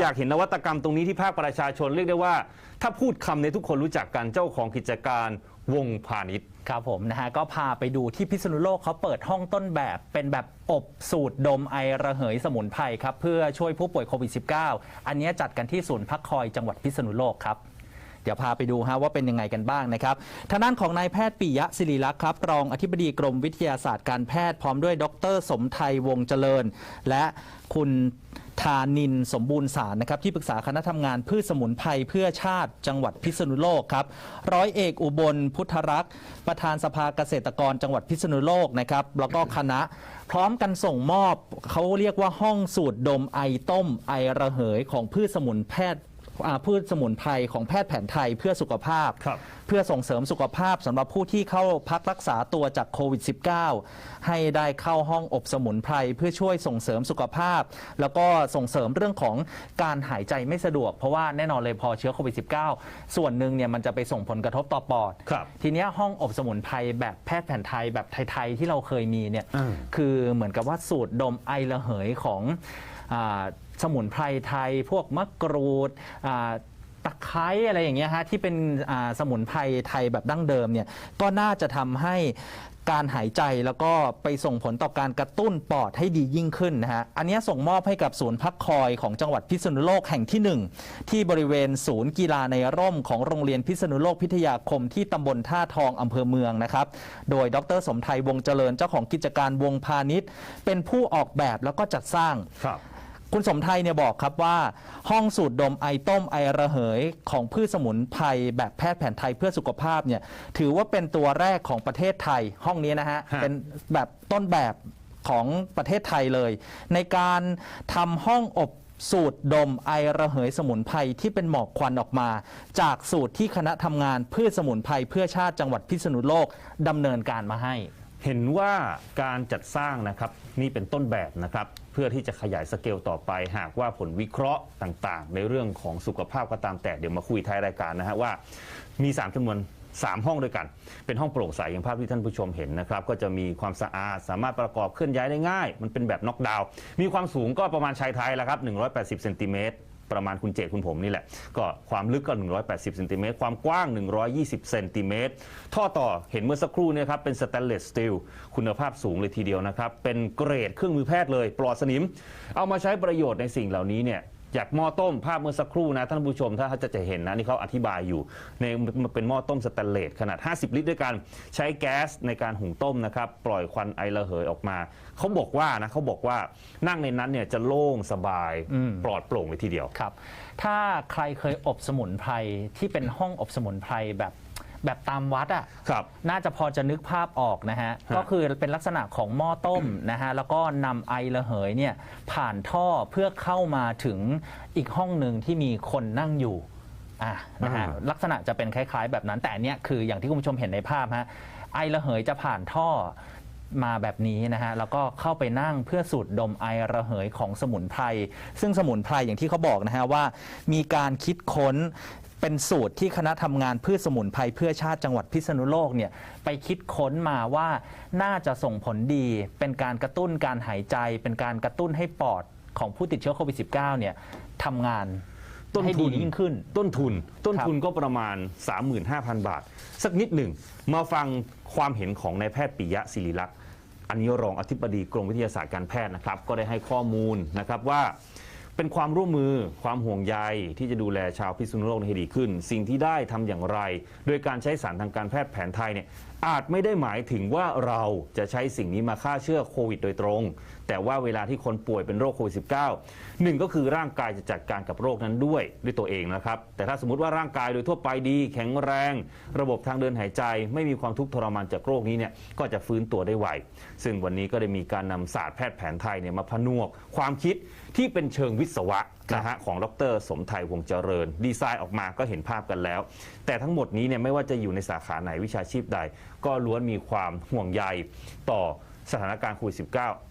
อยากเห็นนวัตกรรมตรงนี้ที่ภาคประชาชนเรียกได้ว่า ถ้าพูดคำในทุกคนรู้จักกันเจ้าของกิจการวงพาณิชย์ ครับผมนะฮะก็พาไปดูที่พิษณุโลกเขาเปิดห้องต้นแบบเป็นแบบอบสูตรดมไอระเหยสมุนไพรครับ เพื่อช่วยผู้ป่วยโควิด -19 อันเนี้ยจัดกันที่ศูนย์พักคอยจังหวัดพิษณุโลกครับ เดี๋ยวพาไปดูฮะว่าเป็นยังไงกันบ้างนะครับทางด้านของนายแพทย์ปิยะศิริลักษ์ครับรองอธิบดีกรมวิทยาศาสตร์การแพทย์พร้อมด้วย ดร สมไทยวงเจริญ และคุณธานินสมบูรณ์สารนะครับที่ปรึกษาคณะทำงานพืชสมุนไพรเพื่อชาติจังหวัดพิษณุโลกครับร้อยเอกอุบลพุทธรักษ์ประธานสภาเกษตรกรจังหวัดพิษณุโลกนะครับแล้วก็คณะพร้อมกันส่งมอบเขาเรียกว่าห้องสูตรดมไอต้มไอระเหยของพืชสมุนแพทย์ พืชสมุนไพรของแพทย์แผนไทยเพื่อสุขภาพ ครับ เพื่อส่งเสริมสุขภาพสำหรับผู้ที่เข้าพักรักษาตัวจากโควิด -19 ให้ได้เข้าห้องอบสมุนไพรเพื่อช่วยส่งเสริมสุขภาพ แล้วก็ส่งเสริมเรื่องของการหายใจไม่สะดวก เพราะว่าแน่นอนเลยพอเชื้อโควิด -19 ส่วนหนึ่งเนี่ยมันจะไปส่งผลกระทบต่อปอด ครับทีเนี้ยห้องอบสมุนไพรแบบแพทย์แผนไทยแบบไทย ๆ ที่เราเคยมีเนี่ย อืม คือเหมือนกับว่าสูตรดมไอระเหยของอา สมุนไพรไทย พวกมะกรูดตะไคร้อะไรอย่างเงี้ยฮะที่เป็นสมุนไพรไทยแบบดั้งเดิมเนี่ยก็น่าจะทำให้การหายใจแล้วก็ไปส่งผลต่อการกระตุ้นปอดให้ดียิ่งขึ้นนะฮะ อันนี้ส่งมอบให้กับศูนย์พักคอยของจังหวัดพิษณุโลกแห่งที่หนึ่งที่บริเวณศูนย์กีฬาในร่มของโรงเรียนพิษณุโลกพิทยาคมที่ตำบลท่าทองอำเภอเมืองนะครับ โดยดรสมไทยวงเจริญเจ้าของกิจการวงพาณิชย์ เป็นผู้ออกแบบแล้วก็จัดสร้างครับ คุณสมไทยเนี่ยบอกครับว่า ห้องสูตรดมไอต้มไอระเหยของพืชสมุนไพรแบบแพทย์แผนไทยเพื่อสุขภาพเนี่ยถือว่าเป็นตัวแรกของประเทศไทย ห้องนี้นะฮะ ฮะ เป็นแบบต้นแบบของประเทศไทยเลย ในการทำห้องอบสูตรดมไอระเหยสมุนไพรที่เป็นหมอกควันออกมา จากสูตรที่คณะทำงานพืชสมุนไพรเพื่อชาติจังหวัดพิษณุโลกดำเนินการมาให้ เห็นว่าการจัดสร้างนะครับนี่เป็นต้นแบบนะครับ เพื่อที่จะขยายสเกลต่อไป หากว่าผลวิเคราะห์ต่างๆ ในเรื่องของสุขภาพก็ตามแต่เดี๋ยวมาคุยท้ายรายการนะฮะว่า มี 3จำนวน 3 ห้องด้วยกัน เป็นห้องโปร่งใสอย่างภาพที่ท่านผู้ชมเห็นนะครับ ก็จะมีความสะอาดสามารถประกอบเคลื่อนย้ายได้ง่าย มันเป็นแบบน็อกดาวน์มีความสูงก็ประมาณชายไทยแล้วครับ180เซนติเมตร ประมาณคุณเจตคุณผมนี่แหละ ก็ความลึกก็ 180เซนติเมตรความกว้าง 120เซนติเมตรท่อต่อเห็นเมื่อสักครู่เนี่ยครับเป็นสแตนเลสสตีลคุณภาพสูงเลยทีเดียวนะครับ เป็นเกรดเครื่องมือแพทย์เลยปลอดสนิม เอามาใช้ประโยชน์ในสิ่งเหล่านี้เนี่ย จากหม้อต้มภาพเมื่อสักครู่นะท่านผู้ชมถ้าจะจะเห็นนะนี่เขาอธิบายอยู่ในมันเป็นหม้อต้มสแตนเลสขนาด 50 ลิตรด้วยกัน ใช้แก๊สในการหุงต้มนะครับ ปล่อยควันไอระเหยออกมา เขาบอกว่านะเขาบอกว่านั่งในนั้นเนี่ยจะโล่งสบายอืมปลอดโปร่งเลยทีเดียวครับ ถ้าใครเคยอบสมุนไพรที่เป็นห้องอบสมุนไพรแบบ แบบตามวัดอะครับ น่าจะพอจะนึกภาพออกนะฮะ ก็คือเป็นลักษณะของหม้อต้มนะฮะ แล้วก็นำไอระเหยเนี่ยผ่านท่อเพื่อเข้ามาถึงอีกห้องหนึ่งที่มีคนนั่งอยู่อะนะฮะอ่าลักษณะจะเป็นคล้าย ๆ แบบนั้น แต่อันเนี้ยคืออย่างที่คุณผู้ชมเห็นในภาพฮะ ไอระเหยจะผ่านท่อมาแบบนี้นะฮะ แล้วก็เข้าไปนั่งเพื่อสูดดมไอระเหยของสมุนไพรซึ่งสมุนไพรอย่างที่เขาบอกนะฮะว่า มีการคิดค้น เป็นสูตรที่คณะทำงานพืชสมุนไพรเพื่อชาติจังหวัดพิษณุโลกเนี่ยไปคิดค้นมาว่าน่าจะส่งผลดี เป็นการกระตุ้นการหายใจ เป็นการกระตุ้นให้ปอดของผู้ติดเชื้อโควิด -19 เนี่ยทำงานต้นให้ทุดีนยิ่งขึ้น ต้นทุน ต้นทุนก็ประมาณ 35,000 บาท สักนิดหนึ่ง มาฟังความเห็นของนายแพทย์ปิยะศิริลักษณ์อันนี้รองอธิบดีกรมวิทยาศาสตร์การแพทย์นะครับ ก็ได้ให้ข้อมูลนะครับว่า เป็นความร่วมมือความห่วงใยที่จะดูแลชาวพิษณุโลกให้ดีขึ้น สิ่งที่ได้ทำอย่างไร โดยการใช้สารทางการแพทย์แผนไทยเนี่ยอาจไม่ได้หมายถึงว่าเราจะใช้สิ่งนี้มาฆ่าเชื้อโควิดโดยตรง แต่ว่าเวลาที่คนป่วยเป็นโรคโควิด -19 หนึ่งก็คือร่างกายจะจัดการกับโรคนั้นด้วยด้วยตัวเองนะครับ แต่ถ้าสมมติว่าร่างกายโดยทั่วไปดี แข็งแรง ระบบทางเดินหายใจ ไม่มีความทุกข์ทรมานจากโรคนี้เนี่ยก็จะฟื้นตัวได้ไว ซึ่งวันนี้ก็ได้มีการนำศาสตร์แพทย์แผนไทยเนี่ยมาผนวก ความคิดที่เป็นเชิงวิศวะนะฮะของดรสมไทยวงศ์เจริญ ดีไซน์ออกมาก็เห็นภาพกันแล้ว แต่ทั้งหมดนี้เนี่ยไม่ว่าจะอยู่ในสาขาไหนวิชาชีพใด ก็ล้วนมีความห่วงใยต่อสถานการณ์โควิด -19